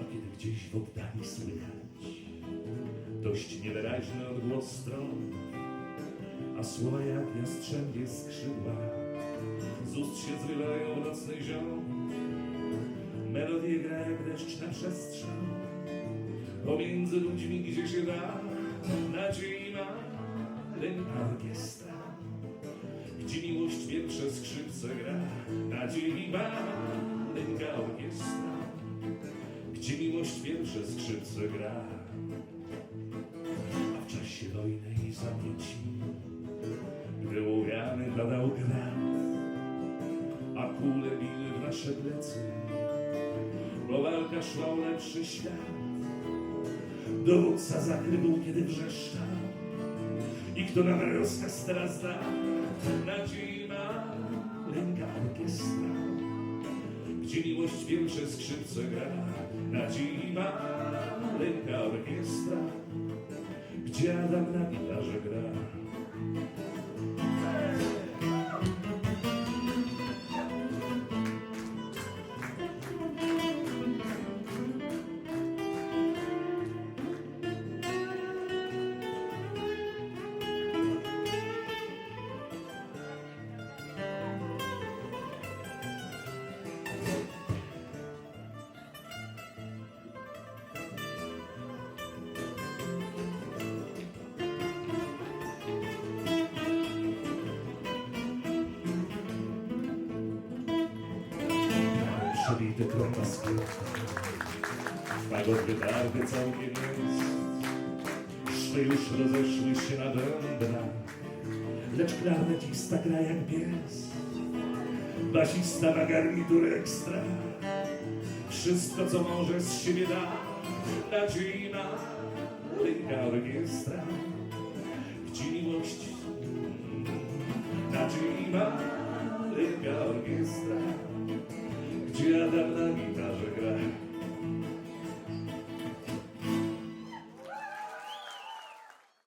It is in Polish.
A kiedy gdzieś w oddali słychać dość niewyraźny odgłos stron, a słowa jak jastrzębie skrzydła z ust się zrywają nocny ziom. Melodie gra jak deszcz na przestrzał, pomiędzy ludźmi gdzie się da nadziei ma orkiestra. Gdzie miłość pierwsze skrzypce gra, nadziei ma lęka orkiestra. Gdzie miłość pierwsze skrzypce gra, a w czasie dojnej zamieci, gdy uwiany padał granat, a kule biły w nasze plecy, bo walka szła o lepszy świat. Dowódca zakrył, kiedy wrzeszczał i teraz da, nadziei ma lęka orkiestra. Gdzie miłość pierwsze skrzypce gra, nadziei ma lęka orkiestra. Gdzie Adam na gitarze gra, przebity kromaski. Fagot wytarty całkiem jest, szwy już rozeszły się na dębrach, lecz klarnecista gra jak pies, basista ma garnitur ekstra, wszystko co może z siebie da, nadziei ma lęka orkiestra, miłość, nadziei